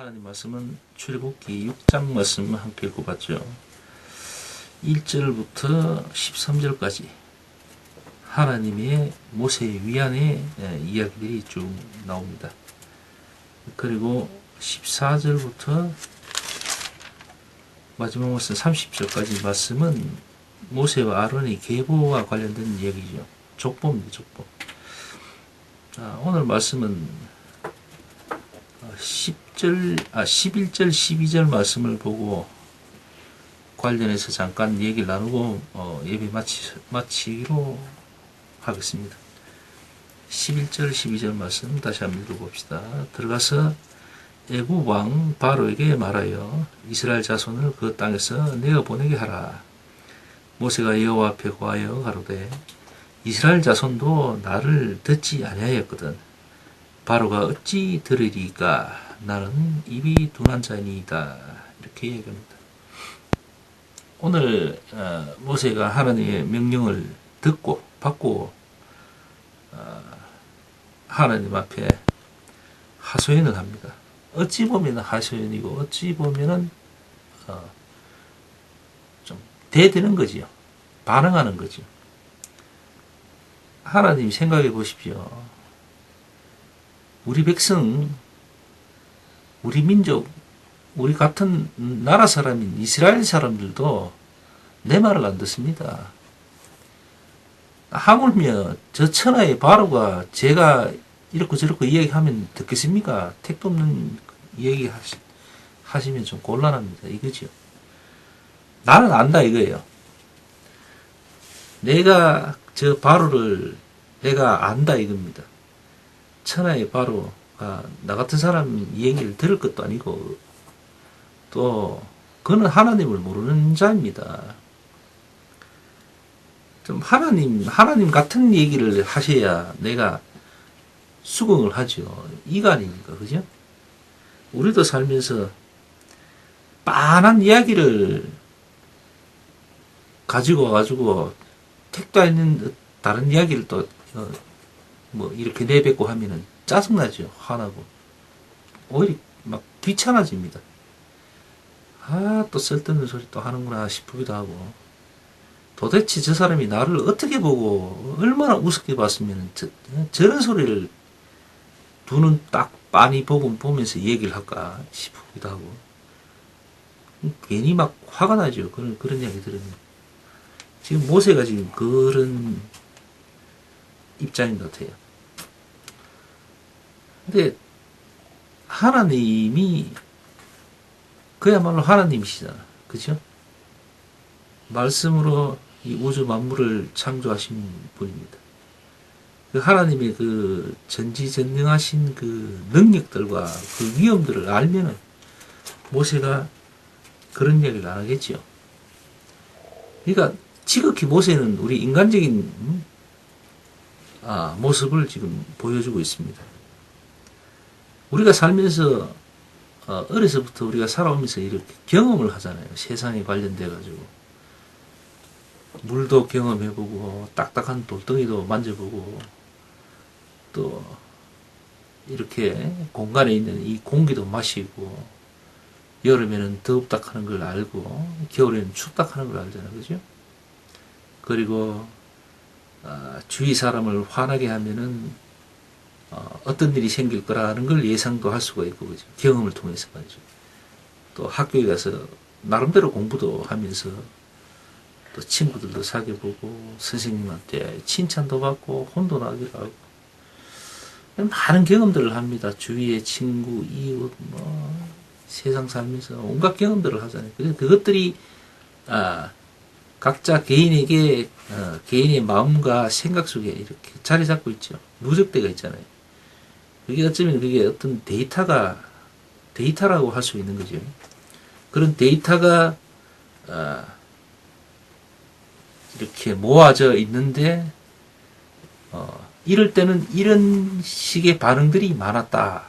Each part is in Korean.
하나님 말씀은 출애굽기 6장 말씀 함께 읽어봤죠. 1절부터 13절까지 하나님의 모세의 위안의 예, 이야기들이 쭉 나옵니다. 그리고 14절부터 마지막 말씀 30절까지 말씀은 모세와 아론의 계보와 관련된 이야기죠. 족보입니다. 족보. 자, 오늘 말씀은 10절, 아, 11절, 12절 말씀을 보고 관련해서 잠깐 얘기를 나누고 어, 예배 마치, 마치기로 하겠습니다. 11절, 12절 말씀 다시 한번 읽어봅시다. 들어가서 애굽 왕 바로에게 말하여 이스라엘 자손을 그 땅에서 내어 보내게 하라. 모세가 여호와 앞에 고하여 가로되 이스라엘 자손도 나를 듣지 아니하였거든. 바로가 어찌 들으리까? 나는 입이 둔한 자니이다. 이렇게 얘기합니다. 오늘 어, 모세가 하나님의 명령을 듣고 받고 어, 하나님 앞에 하소연을 합니다. 어찌 보면 하소연이고 어찌 보면은 어, 좀 대드는 거지요. 반응하는 거죠. 하나님 생각해 보십시오. 우리 백성, 우리 민족, 우리 같은 나라 사람인 이스라엘 사람들도 내 말을 안 듣습니다. 하물며 저 천하의 바로가 제가 이렇고 저렇고 이야기하면 듣겠습니까? 택도 없는 얘기 하시, 하시면 좀 곤란합니다. 이거죠. 나는 안다 이거예요. 내가 저 바로를 내가 안다 이겁니다. 천하의 바로가 나 같은 사람 얘기를 들을 것도 아니고 또 그는 하나님을 모르는 자입니다. 좀 하나님 하나님 같은 얘기를 하셔야 내가 수긍을 하죠. 이가 아닙니까, 그죠? 우리도 살면서 빤한 이야기를 가지고 와가지고 택도 있는 다른 이야기를 또, 어, 뭐, 이렇게 내뱉고 하면은 짜증나죠. 화나고. 오히려 막 귀찮아집니다. 아, 또 쓸데없는 소리 또 하는구나 싶기도 하고. 도대체 저 사람이 나를 어떻게 보고 얼마나 우습게 봤으면 저, 저런 소리를 두 눈 딱 빤히 보고 보면서 얘기를 할까 싶기도 하고. 괜히 막 화가 나죠. 그런, 그런 이야기 들으면. 지금 모세가 지금 그런 입장인 것 같아요. 근데 하나님이 그야말로 하나님이시잖아. 그죠? 말씀으로 이 우주 만물을 창조하신 분입니다. 그 하나님의 그 전지전능하신 그 능력들과 그 위험들을 알면은 모세가 그런 얘기를 안 하겠지요. 그러니까 지극히 모세는 우리 인간적인 음? 아, 모습을 지금 보여주고 있습니다. 우리가 살면서 어, 어려서부터 우리가 살아오면서 이렇게 경험을 하잖아요. 세상에 관련돼 가지고 물도 경험해보고 딱딱한 돌덩이도 만져보고 또 이렇게 공간에 있는 이 공기도 마시고 여름에는 덥다 하는 걸 알고 겨울에는 춥다 하는 걸 알잖아요. 그죠? 그리고 어, 주위 사람을 화나게 하면은 어, 떤 일이 생길 거라는 걸 예상도 할 수가 있고 그죠? 경험을 통해서 말이죠. 또 학교에 가서 나름대로 공부도 하면서 또 친구들도 사귀어 보고 선생님한테 칭찬도 받고 혼도 나기도 하고 많은 경험들을 합니다. 주위의 친구, 이웃, 뭐 세상 살면서 온갖 경험들을 하잖아요. 그래서 그것들이 아, 각자 개인에게 어, 개인의 마음과 생각 속에 이렇게 자리 잡고 있죠. 누적대가 있잖아요. 그게 어쩌면 그게 어떤 데이터가 데이터라고 할 수 있는 거죠. 그런 데이터가 어, 이렇게 모아져 있는데 어, 이럴 때는 이런 식의 반응들이 많았다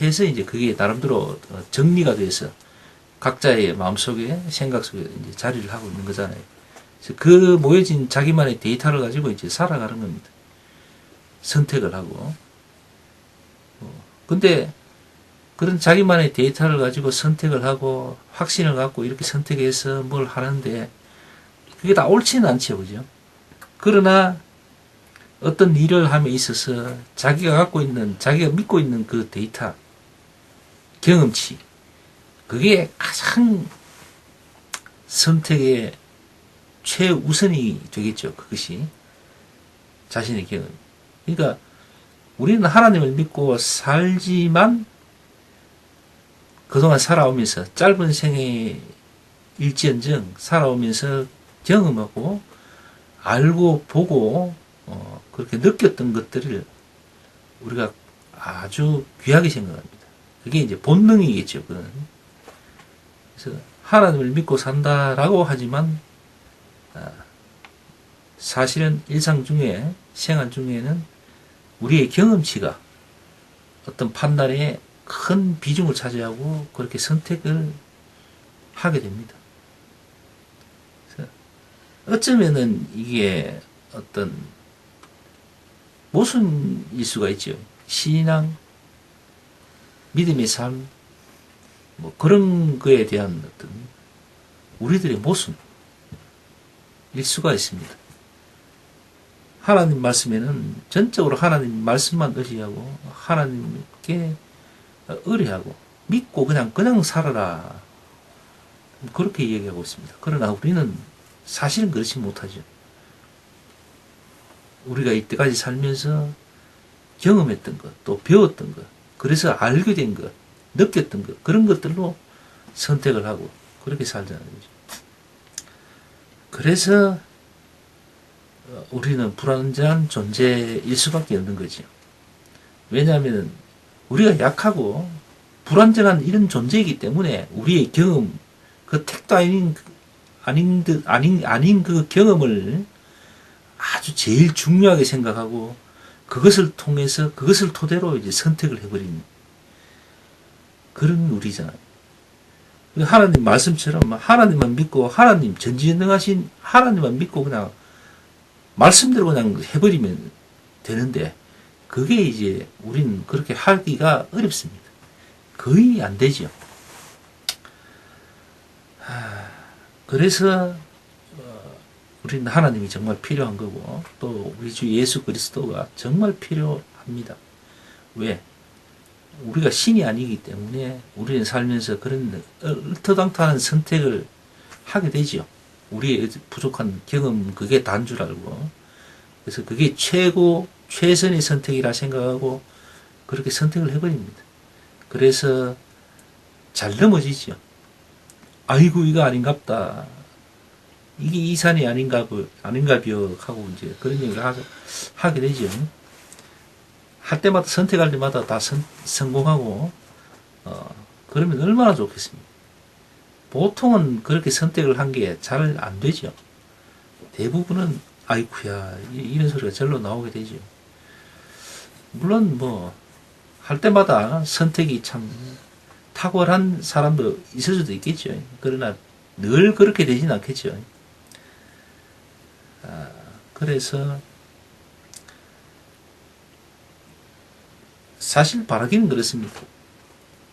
해서 이제 그게 나름대로 어, 정리가 돼서 각자의 마음속에 생각 속에 이제 자리를 하고 있는 거잖아요. 그 모여진 자기만의 데이터를 가지고 이제 살아가는 겁니다. 선택을 하고. 어, 근데 그런 자기만의 데이터를 가지고 선택을 하고 확신을 갖고 이렇게 선택해서 뭘 하는데 그게 다 옳지는 않죠, 그죠? 그러나 어떤 일을 함에 있어서 자기가 갖고 있는, 자기가 믿고 있는 그 데이터, 경험치, 그게 가장 선택의 최우선이 되겠죠, 그것이. 자신의 경험. 그러니까 우리는 하나님을 믿고 살지만 그동안 살아오면서 짧은 생애 일지언정 살아오면서 경험하고 알고 보고 어, 그렇게 느꼈던 것들을 우리가 아주 귀하게 생각합니다. 그게 이제 본능이겠죠. 그는 그래서 하나님을 믿고 산다라고 하지만 아, 사실은 일상 중에 생활 중에는 우리의 경험치가 어떤 판단에 큰 비중을 차지하고 그렇게 선택을 하게 됩니다. 어쩌면은 이게 어떤 모순일 수가 있죠. 신앙, 믿음의 삶, 뭐 그런 거에 대한 어떤 우리들의 모순 일 수가 있습니다. 하나님 말씀에는 전적으로 하나님 말씀만 의지하고 하나님께 의뢰하고 믿고 그냥 그냥 살아라 그렇게 얘기하고 있습니다. 그러나 우리는 사실은 그렇지 못하죠. 우리가 이때까지 살면서 경험했던 것, 또 배웠던 것, 그래서 알게 된 것, 느꼈던 것, 그런 것들로 선택을 하고 그렇게 살자는 거죠. 그래서 어, 우리는 불완전한 존재일 수밖에 없는 거죠. 왜냐하면 우리가 약하고 불완전한 이런 존재이기 때문에 우리의 경험, 그 택도 아닌, 아닌 듯, 아닌, 아닌 그 경험을 아주 제일 중요하게 생각하고 그것을 통해서 그것을 토대로 이제 선택을 해버린 그런 우리잖아요. 하나님 말씀처럼 하나님만 믿고 하나님 전지전능하신 하나님만 믿고 그냥 말씀대로 그냥 해버리면 되는데 그게 이제 우리는 그렇게 하기가 어렵습니다. 거의 안 되죠. 그래서 우리는 하나님이 정말 필요한 거고 또 우리 주 예수 그리스도가 정말 필요합니다. 왜? 우리가 신이 아니기 때문에 우리는 살면서 그런 얼토당토하는 선택을 하게 되죠. 우리의 부족한 경험 그게 단 줄 알고 그래서 그게 최고 최선의 선택이라 생각하고 그렇게 선택을 해버립니다. 그래서 잘 넘어지죠. 아이고 이거 아닌갑다. 이게 이 산이 아닌가, 아닌가비요 하고 이제 그런 얘기를 하, 하게 되죠. 할 때마다 선택할 때마다 다 선, 성공하고, 어, 그러면 얼마나 좋겠습니까? 보통은 그렇게 선택을 한 게 잘 안 되죠. 대부분은, 아이쿠야, 이런 소리가 절로 나오게 되죠. 물론 뭐, 할 때마다 선택이 참 탁월한 사람도 있을 수도 있겠죠. 그러나 늘 그렇게 되진 않겠죠. 아, 그래서 사실 바라기는 그렇습니다.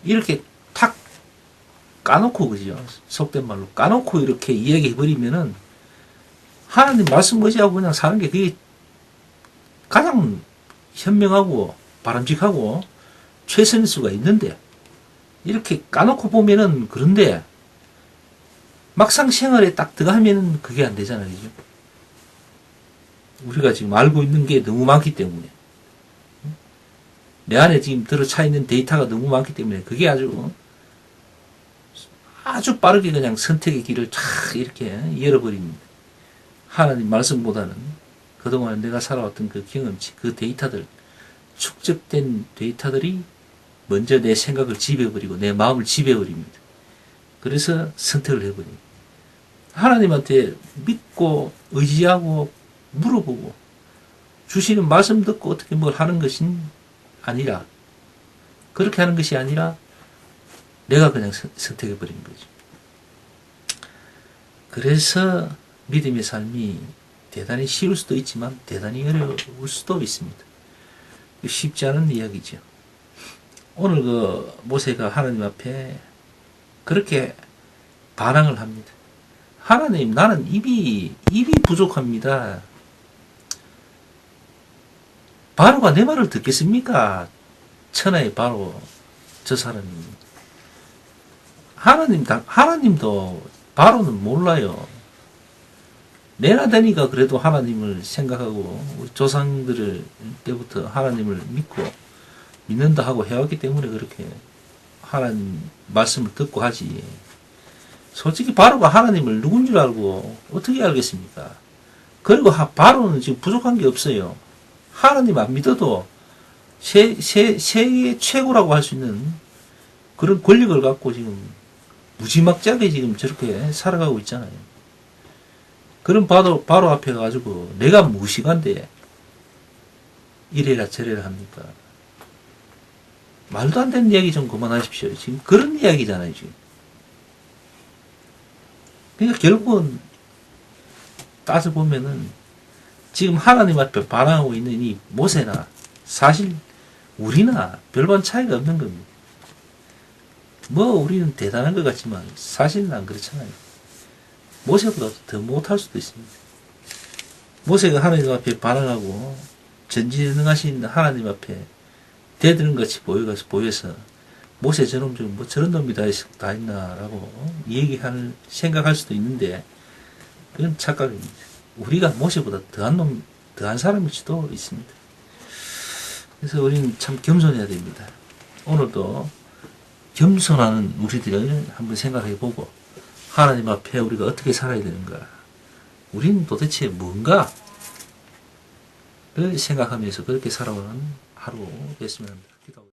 이렇게 탁 까놓고 그죠. 속된 말로 까놓고 이렇게 이야기해 버리면은 하나님 말씀 의지하고 그냥 사는 게 그게 가장 현명하고 바람직하고 최선일 수가 있는데 이렇게 까놓고 보면은 그런데 막상 생활에 딱 들어가면은 그게 안 되잖아요. 그죠? 우리가 지금 알고 있는 게 너무 많기 때문에 내 안에 지금 들어차 있는 데이터가 너무 많기 때문에 그게 아주 아주 빠르게 그냥 선택의 길을 쫙 이렇게 열어버립니다. 하나님 말씀보다는 그동안 내가 살아왔던 그 경험치, 그 데이터들, 축적된 데이터들이 먼저 내 생각을 지배해버리고 내 마음을 지배해버립니다. 그래서 선택을 해버립니다. 하나님한테 믿고 의지하고 물어보고 주시는 말씀 듣고 어떻게 뭘 하는 것이 아니라 그렇게 하는 것이 아니라 내가 그냥 선택해 버린 거죠. 그래서 믿음의 삶이 대단히 쉬울 수도 있지만 대단히 어려울 수도 있습니다. 쉽지 않은 이야기죠. 오늘 그 모세가 하나님 앞에 그렇게 반항을 합니다. 하나님, 나는 입이, 입이 부족합니다. 바로가 내 말을 듣겠습니까? 천하의 바로, 저 사람이. 하나님, 다- 하나님도 바로는 몰라요. 내나 되니까 그래도 하나님을 생각하고, 우리 조상들을 때부터 하나님을 믿고, 믿는다 하고 해왔기 때문에 그렇게 하나님 말씀을 듣고 하지. 솔직히 바로가 하나님을 누군 줄 알고 어떻게 알겠습니까? 그리고 하- 바로는 지금 부족한 게 없어요. 하나님 안 믿어도 세, 세, 세계 최고라고 할 수 있는 그런 권력을 갖고 지금 무지막지하게 지금 저렇게 살아가고 있잖아요. 그런 바로, 바로 앞에 가지고 내가 무식한데 이래라 저래라 합니까? 말도 안 되는 이야기 좀 그만하십시오. 지금 그런 이야기잖아요, 지금. 그러니까 결국은 따져 보면은 지금 하나님 앞에 반항하고 있는 이 모세나 사실 우리나 별반 차이가 없는 겁니다. 뭐 우리는 대단한 것 같지만 사실은 안 그렇잖아요. 모세보다 더 못할 수도 있습니다. 모세가 하나님 앞에 반항하고 전지전능하신 하나님 앞에 대드는 같이 보여서 보여서 모세 저놈 좀 뭐 저런 놈이 다, 있, 다 있나라고 얘기할 생각할 수도 있는데 그건 착각입니다. 우리가 모세보다 더한 놈 더한 사람일 수도 있습니다. 그래서 우리는 참 겸손해야 됩니다. 오늘도 겸손한 우리들을 한번 생각해 보고 하나님 앞에 우리가 어떻게 살아야 되는가 우리는 도대체 뭔가를 생각하면서 그렇게 살아오는 하루 됐으면 합니다.